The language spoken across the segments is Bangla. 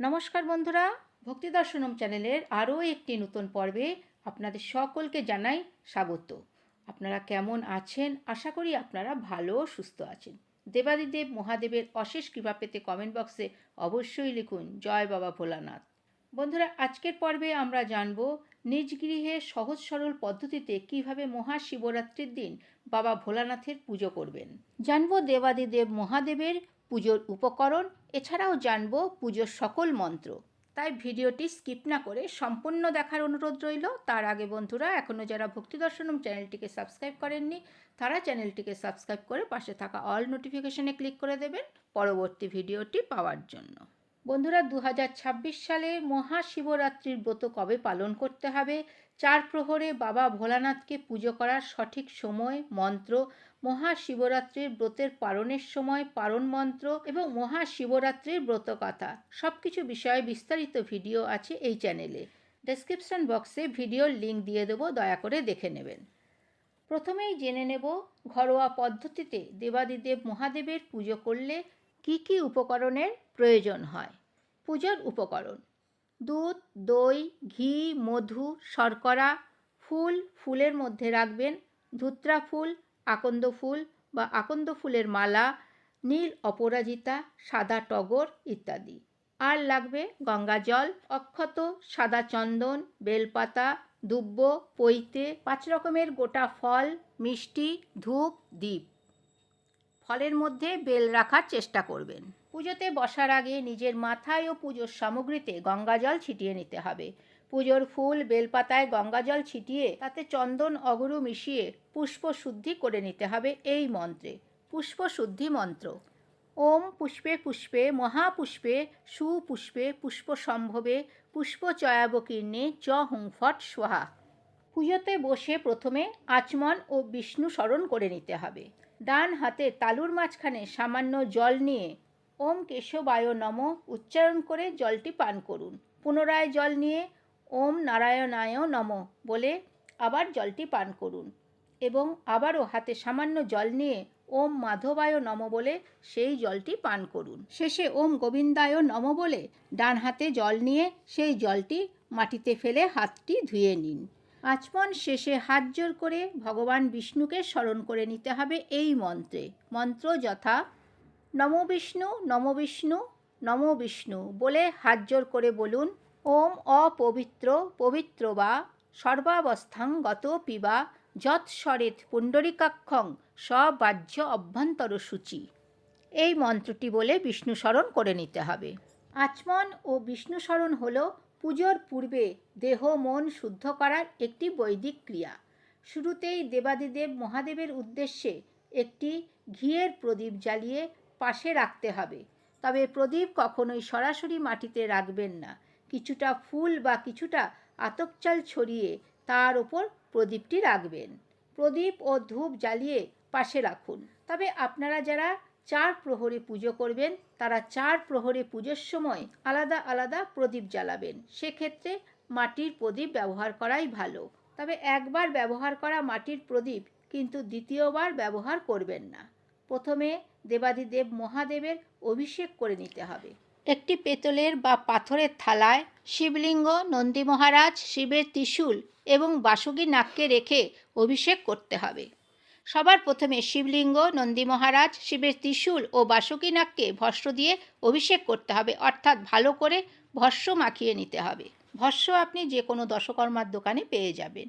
নমস্কার বন্ধুরা, ভক্তি দর্শনম চ্যানেলের আরও একটি নতুন পর্বে আপনাদের সকলকে জানাই স্বাগত। আপনারা কেমন আছেন? আশা করি আপনারা ভালো, সুস্থ আছেন। দেবাদিদেব মহাদেবের অশেষ কৃপা পেতে কমেন্ট বক্সে অবশ্যই লিখুন, জয় বাবা ভোলানাথ। বন্ধুরা, আজকের পর্বে আমরা জানব নিজ গৃহে সহজ সরল পদ্ধতিতে কীভাবে মহাশিবরাত্রির দিন বাবা ভোলানাথের পুজো করবেন। জানব দেবাদিদেব মহাদেবের পুজোর উপকরণ, এছাড়াও জানব পুজোর সকল মন্ত্র। তাই ভিডিওটি স্কিপ না করে সম্পূর্ণ দেখার অনুরোধ রইল। তার আগে বন্ধুরা এখনও যারা ভক্তি দর্শনম চ্যানেলটিকে সাবস্ক্রাইব করেননি, তারা চ্যানেলটিকে সাবস্ক্রাইব করে পাশে থাকা অল নোটিফিকেশনে ক্লিক করে দেবেন পরবর্তী ভিডিওটি পাওয়ার জন্য। বন্ধুরা দু হাজার ছাব্বিশ সালে মহাশিবরাত্রির ব্রত কবে পালন করতে হবে? চার প্রহরে বাবা ভোলানাথকে পুজো করার সঠিক সময়, মন্ত্র, মহাশিবরাত্রির ব্রতের পালনের সময়, পালন মন্ত্র এবং মহাশিবরাত্রির ব্রত কথা সব কিছু বিষয়ে বিস্তারিত ভিডিও আছে এই চ্যানেলে। ডেসক্রিপশন বক্সে ভিডিওর লিঙ্ক দিয়ে দেবো, দয়া করে দেখে নেবেন। প্রথমেই জেনে নেব ঘরোয়া পদ্ধতিতে দেবাদিদেব মহাদেবের পুজো করলে কি কি উপকরণের প্রয়োজন হয়। পুজোর উপকরণ, দুধ, দই, ঘি, মধু, শর্করা, ফুল, ফুলের মধ্যে রাখবেন। ধুত্রা ফুল, আকন্দ ফুল বা আকন্দ ফুলের মালা, নীল অপরাজিতা, সাদা টগর ইত্যাদি। আর লাগবে গঙ্গা জল, অক্ষত, সাদা চন্দন, বেলপাতা, দুব্ব, পৈতে, পাঁচ রকমের গোটা ফল, মিষ্টি, ধূপ দ্বীপ ফলের মধ্যে বেল রাখার চেষ্টা করবেন। পুজোতে বসার আগে নিজের মাথায় ও পুজোর সামগ্রীতে গঙ্গাজল ছিটিয়ে নিতে হবে। পুজোর ফুল, বেলপাতায় গঙ্গাজল ছিটিয়ে তাতে চন্দন, অগুরু মিশিয়ে পুষ্প শুদ্ধি করে নিতে হবে এই মন্ত্রে। পুষ্প শুদ্ধি মন্ত্র। ওম পুষ্পে পুষ্পে, মহাপুষ্পে সুপুষ্পে পুষ্প সম্ভবে পুষ্প চয়াবকীর্ণে চ হুং ফট সোহা পুজোতে বসে প্রথমে আচমন ও বিষ্ণু স্মরণ করে নিতে হবে। ডান হাতে তালুর মাঝখানে সামান্য জল নিয়ে ওম কেশবায় নম উচ্চারণ করে জলটি পান করুন। পুনরায় জল নিয়ে ওম নারায়ণায় নম বলে আবার জলটি পান করুন এবং আবারও হাতে সামান্য জল নিয়ে ওম মাধবায় নম বলে সেই জলটি পান করুন। শেষে ওম গোবিন্দায় নম বলে ডান হাতে জল নিয়ে সেই জলটি মাটিতে ফেলে হাতটি ধুয়ে নিন। আচমন শেষে হাত জোর করে ভগবান বিষ্ণুকে স্মরণ করে নিতে হবে এই মন্ত্রে। মন্ত্র যথা নম বিষ্ণু নম বিষ্ণু নম বিষ্ণু বলে হাত জোর করে বলুন, ওম অপবিত্র, পবিত্র বা সর্বাবস্থাং গত পিবা যৎস্বরেত পুণ্ডরিকাক্ষং, সবাহ্য অভ্যন্তর সূচি। এই মন্ত্রটি বলে বিষ্ণু স্মরণ করে নিতে হবে। আচমন ও বিষ্ণু স্মরণ হল পুজোর পূর্বে দেহ মন শুদ্ধ করার একটি বৈদিক ক্রিয়া। শুরুতেই দেবাদিদেব মহাদেবের উদ্দেশ্যে একটি ঘিয়ের প্রদীপ জ্বালিয়ে পাশে রাখতে হবে। তবে প্রদীপ কখনোই সরাসরি মাটিতে রাখবেন না। কিছুটা ফুল বা কিছুটা আতপ চাল ছড়িয়ে তার ওপর প্রদীপটি রাখবেন। প্রদীপ ও ধূপ জ্বালিয়ে পাশে রাখুন। তবে আপনারা যারা চার প্রহরে পুজো করবেন, তারা চার প্রহরে পুজোর সময় আলাদা আলাদা প্রদীপ জ্বালাবেন। সেক্ষেত্রে মাটির প্রদীপ ব্যবহার করাই ভালো। তবে একবার ব্যবহার করা মাটির প্রদীপ কিন্তু দ্বিতীয়বার ব্যবহার করবেন না। প্রথমে দেবাদিদেব মহাদেবের অভিষেক করে নিতে হবে। একটি পেতলের বা পাথরের থালায় শিবলিঙ্গ, নন্দী মহারাজ, শিবের ত্রিশূল এবং বাসুকী নাককে রেখে অভিষেক করতে হবে। সবার প্রথমে শিবলিঙ্গ, নন্দী মহারাজ, শিবের ত্রিশূল ও বাসুকী নাককে ভস্য দিয়ে অভিষেক করতে হবে, অর্থাৎ ভালো করে ভস্য মাখিয়ে নিতে হবে। ভস্য আপনি যে কোনো দশকর্মার দোকানে পেয়ে যাবেন।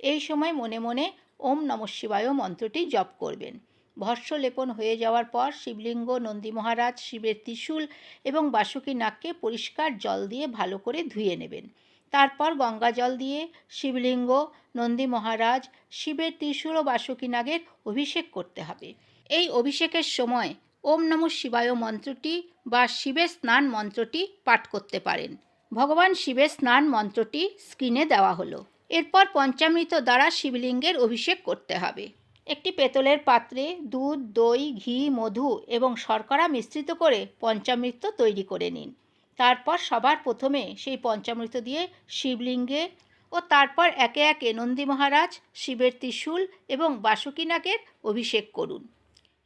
এই সময় মনে মনে ওম নম শিবায় মন্ত্রটি জপ করবেন। ভস্য লেপন হয়ে যাওয়ার পর শিবলিঙ্গ, নন্দী মহারাজ, শিবের ত্রিশূল এবং বাসুকী নাককে পরিষ্কার জল দিয়ে ভালো করে ধুয়ে নেবেন। তারপর গঙ্গা জল দিয়ে শিবলিঙ্গ, নন্দী মহারাজ, শিবের ত্রিশূল ও বাসুকী নাগের অভিষেক করতে হবে। এই অভিষেকের সময় ওম নম শিবায় মন্ত্রটি বা শিবের স্নান মন্ত্রটি পাঠ করতে পারেন। ভগবান শিবের স্নান মন্ত্রটি স্ক্রিনে দেওয়া হলো। এরপর পঞ্চামৃত দ্বারা শিবলিঙ্গের অভিষেক করতে হবে। একটি পেতলের পাত্রে দুধ, দই, ঘি, মধু এবং শর্করা মিশ্রিত করে পঞ্চামৃত তৈরি করে নিন। তারপর সবার প্রথমে সেই পঞ্চামৃত দিয়ে শিবলিঙ্গে ও তারপর একে একে নন্দী মহারাজ, শিবের ত্রিশূল এবং বাসুকীনাগের অভিষেক করুন।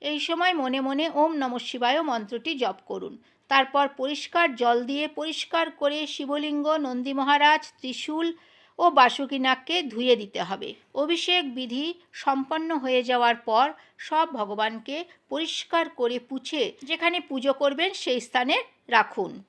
এই সময় মনে মনে ওম নম শিবায় মন্ত্রটি জপ করুন। তারপর পরিষ্কার জল দিয়ে পরিষ্কার করে শিবলিঙ্গ, নন্দী মহারাজ, ত্রিশূল ও বাসুকিনাগকে ধুয়ে দিতে হবে। অভিষেক বিধি সম্পন্ন হয়ে যাওয়ার পর সব ভগবানকে পরিষ্কার করে পুছে যেখানে পুজো করবেন সেই স্থানে রাখুন।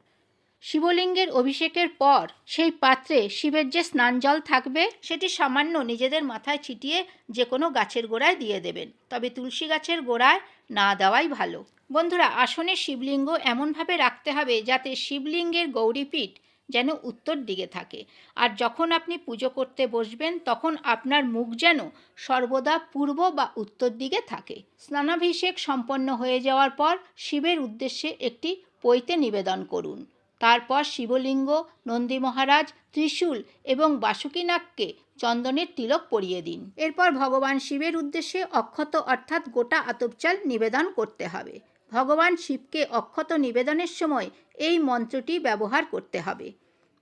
শিবলিঙ্গের অভিষেকের পর সেই পাত্রে শিবের যে স্নান জল থাকবে, সেটি সামান্য নিজেদের মাথায় ছিটিয়ে যে কোনো গাছের গোড়ায় দিয়ে দেবেন। তবে তুলসী গাছের গোড়ায় না দেওয়াই ভালো। বন্ধুরা, আসনে শিবলিঙ্গ এমনভাবে রাখতে হবে যাতে শিবলিঙ্গের গৌরীপীঠ যেন উত্তর দিকে থাকে। আর যখন আপনি পুজো করতে বসবেন, তখন আপনার মুখ যেন সর্বদা পূর্ব বা উত্তর দিকে থাকে। স্নানাভিষেক সম্পন্ন হয়ে যাওয়ার পর শিবের উদ্দেশ্যে একটি পৈতে নিবেদন করুন। তারপর শিবলিঙ্গ, নন্দী মহারাজ, ত্রিশূল এবং বাসুকীনাগকে চন্দনের তিলক পরিয়ে দিন। এরপর ভগবান শিবের উদ্দেশ্যে অক্ষত অর্থাৎ গোটা আতপচাল নিবেদন করতে হবে। ভগবান শিবকে অক্ষত নিবেদনের সময় এই মন্ত্রটি ব্যবহার করতে হবে।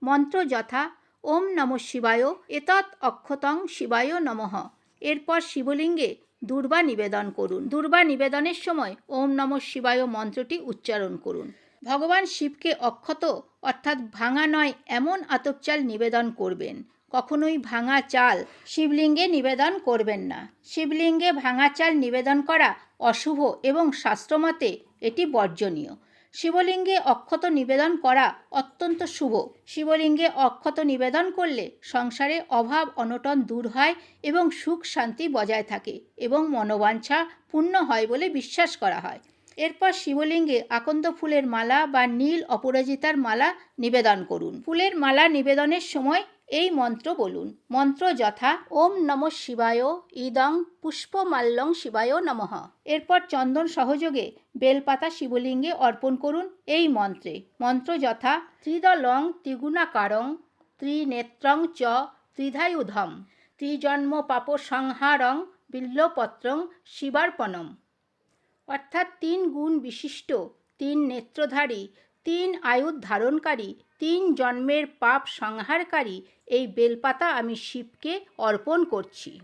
মন্ত্র যথা, ওম নম শিবায়, এতৎ অক্ষতং শিবায় নমঃ। এরপর শিবলিঙ্গে দুর্বা নিবেদন করুন। দুর্বা নিবেদনের সময় ওম নম শিবায় মন্ত্রটি উচ্চারণ করুন। ভগবান শিবকে অক্ষত, অর্থাৎ ভাঙা নয়, এমন আতপচাল নিবেদন করবেন। কখনোই ভাঙা চাল শিবলিঙ্গে নিবেদন করবেন না। শিবলিঙ্গে ভাঙা চাল নিবেদন করা অশুভ এবং শাস্ত্রমতে এটি বর্জনীয়। শিবলিঙ্গে অক্ষত নিবেদন করা অত্যন্ত শুভ। শিবলিঙ্গে অক্ষত নিবেদন করলে সংসারে অভাব অনটন দূর হয় এবং সুখ শান্তি বজায় থাকে এবং মনোবাঞ্ছা পূর্ণ হয় বলে বিশ্বাস করা হয়। এরপর শিবলিঙ্গে আকন্দ ফুলের মালা বা নীল অপরাজিতার মালা নিবেদন করুন। ফুলের মালা নিবেদনের সময় এই মন্ত্র বলুন। মন্ত্র যথা, ওম নম শিবায়, ইদং পুষ্পমাল্যং শিবায় নমঃ। এরপর চন্দন সহযোগে বেলপাতা শিবলিঙ্গে অর্পণ করুন এই মন্ত্রে। মন্ত্র যথা, ত্রিদলং ত্রিগুণাকারং ত্রিনেত্রং চ ত্রিধায়ুধম ত্রিজন্ম পাপ সংহারং বিল্লপত্রং শিবার্পণম। অর্থাৎ তিন গুণ বিশিষ্ট, তিন নেত্রধারী, তিন আয়ুধ ধারণকারী তিন জন্মের পাপ সংহারকারী এই বেলপাতা আমি শিবকে অর্পণ করছি।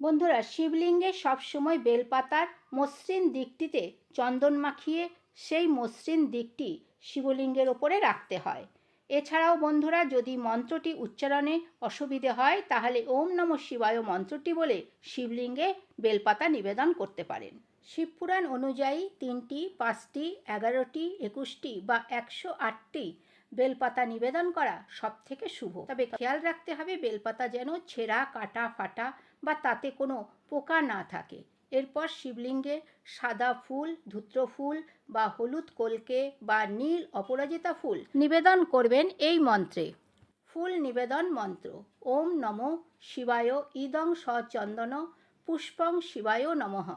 বন্ধুরা, শিবলিঙ্গে সবসময় বেলপাতার মসৃণ দিকটিতে চন্দন মাখিয়ে সেই মসৃণ দিকটি শিবলিঙ্গের ওপরে রাখতে হয়। এছাড়াও বন্ধুরা, যদি মন্ত্রটি উচ্চারণে অসুবিধে হয়, তাহলে ওম নম শিবায় মন্ত্রটি বলে শিবলিঙ্গে বেলপাতা নিবেদন করতে পারেন। শিবপুরাণ অনুযায়ী তিনটি, পাঁচটি, এগারোটি, একুশটি বা একশো আটটি বেলপাতা নিবেদন করা সব থেকে শুভ। তবে খেয়াল রাখতে হবে, বেলপাতা যেন ছেঁড়া, কাটা, ফাটা বা তাতে কোনো পোকা না থাকে। এরপর শিবলিঙ্গে সাদা ফুল, ধূত্র ফুল বা হলুদ কলকে বা নীল অপরাজিতা ফুল নিবেদন করবেন এই মন্ত্রে। ফুল নিবেদন মন্ত্র। ওম নম শিবায় ইদং সচন্দন পুষ্পং শিবায় নমঃ।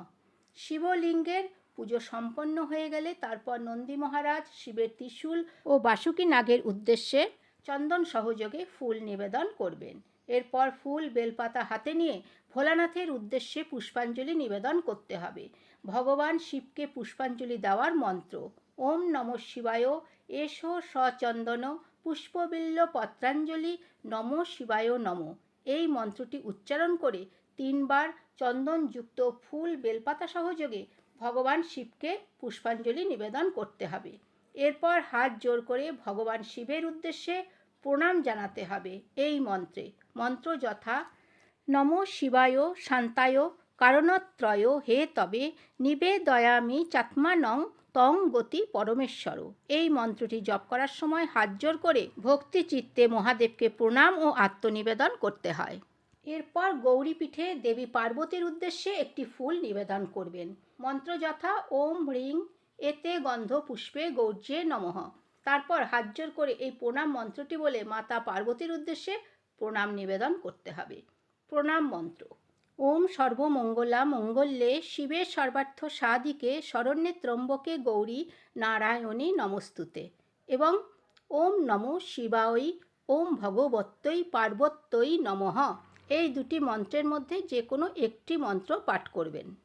শিবলিঙ্গের পুজো সম্পন্ন হয়ে গেলে তারপর নন্দী মহারাজ, শিবের ত্রিশূল ও বাসুকী নাগের উদ্দেশ্যে চন্দন সহযোগে ফুল নিবেদন করবেন। এরপর ফুল বেলপাতা হাতে নিয়ে ভোলানাথের উদ্দেশ্যে পুষ্পাঞ্জলি নিবেদন করতে হবে। ভগবান শিবকে পুষ্পাঞ্জলি দেওয়ার মন্ত্র, ওম নম শিবায়, এসো সচন্দন, পুষ্পবিল্ল পত্রাঞ্জলি, নম শিবায় নম। এই মন্ত্রটি উচ্চারণ করে তিনবার চন্দনযুক্ত ফুল বেলপাতা সহযোগে ভগবান শিবকে পুষ্পাঞ্জলি নিবেদন করতে হবে। এরপর হাত জোর করে ভগবান শিবের উদ্দেশ্যে প্রণাম জানাতে হবে। এই মন্ত্রে, মন্ত্র যথা, নম শিবায় শান্তায়, কারণত্রয় হে তবে, নিবেদয়ামি চাত্মানং তং গতি পরমেশ্বর। এই মন্ত্রটি জপ করার সময় হাত জোর করে ভক্তি চিত্তে মহাদেবকে প্রণাম ও আত্মনিবেদন করতে হয়। এরপর গৌরীপীঠে দেবী পার্বতীর উদ্দেশ্যে একটি ফুল নিবেদন করবেন। মন্ত্র যথা ওম হ্রিং এতে গন্ধ পুষ্পে গৌর্যে নমঃ। তারপর হাজ্জর করে এই প্রণাম মন্ত্রটি বলে মাতা পার্বতীর উদ্দেশ্যে প্রণাম নিবেদন করতে হবে। প্রণাম মন্ত্র। ওম সর্বমঙ্গলা মঙ্গল্যে শিবের সর্বার্থ সাদিকে শরণ্যে ত্রম্বকে গৌরী নারায়ণী নমস্তুতে এবং ওম নম শিবায়ী ওম ভগবত্যই পার্বত্যই নমঃ। এই দুটি মন্ত্রের মধ্যে যে কোনো একটি মন্ত্র পাঠ করবেন।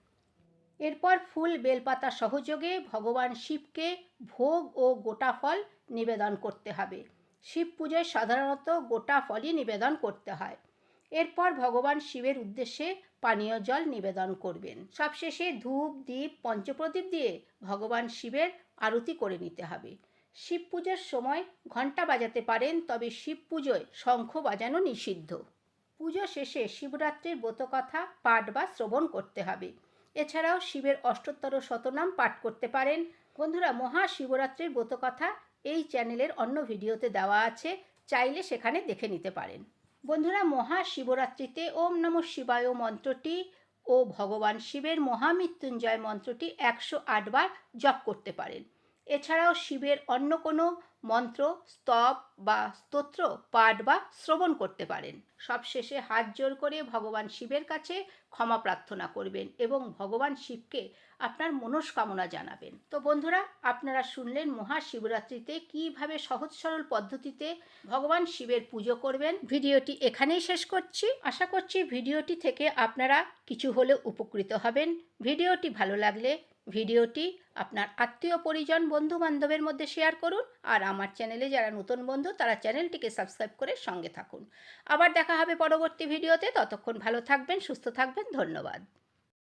এরপর ফুল বেলপাতা সহযোগে ভগবান শিবকে ভোগ ও গোটা ফল নিবেদন করতে হবে। শিব পুজোয় সাধারণত গোটা ফলই নিবেদন করতে হয়। এরপর ভগবান শিবের উদ্দেশ্যে পানীয় জল নিবেদন করবেন। সবশেষে ধূপ দ্বীপ পঞ্চপ্রদীপ দিয়ে ভগবান শিবের আরতি করে নিতে হবে। শিব পুজোর সময় ঘণ্টা বাজাতে পারেন, তবে শিব পুজোয় শঙ্খ বাজানো নিষিদ্ধ। পুজো শেষে শিবরাত্রির ব্রতকথা, পাঠ বা শ্রবণ করতে হবে। এছাড়াও শিবের অষ্টোত্তর শতনাম পাঠ করতে পারেন। বন্ধুরা, মহাশিবরাত্রির ব্রতকথা এই চ্যানেলের অন্য ভিডিওতে দেওয়া আছে, চাইলে সেখানে দেখে নিতে পারেন। বন্ধুরা, মহাশিবরাত্রিতে ওম নম শিবায় মন্ত্রটি ও ভগবান শিবের মহামৃত্যুঞ্জয় মন্ত্রটি একশো আটবার জপ করতে পারেন। এছাড়াও শিবের অন্য কোনো মন্ত্র, স্তব বা স্তোত্র, পাঠ বা শ্রবণ করতে পারেন। সবশেষে হাত জোর করে ভগবান শিবের কাছে ক্ষমা প্রার্থনা করবেন এবং ভগবান শিবকে আপনার মনস্কামনা জানাবেন। তো বন্ধুরা, আপনারা শুনলেন মহাশিবরাত্রিতে কীভাবে সহজ সরল পদ্ধতিতে ভগবান শিবের পুজো করবেন। ভিডিওটি এখানেই শেষ করছি। আশা করছি ভিডিওটি থেকে আপনারা কিছু হলেও উপকৃত হবেন। ভিডিওটি ভালো লাগলে ভিডিওটি আপনার আত্মীয়, পরিজন বন্ধু বান্ধবের মধ্যে শেয়ার করুন আর আমার চ্যানেলে যারা নতুন বন্ধু তারা চ্যানেলটিকে সাবস্ক্রাইব করে সঙ্গে থাকুন। আবার দেখা হবে পরবর্তী ভিডিওতে। ততক্ষণ ভালো থাকবেন, সুস্থ থাকবেন। ধন্যবাদ।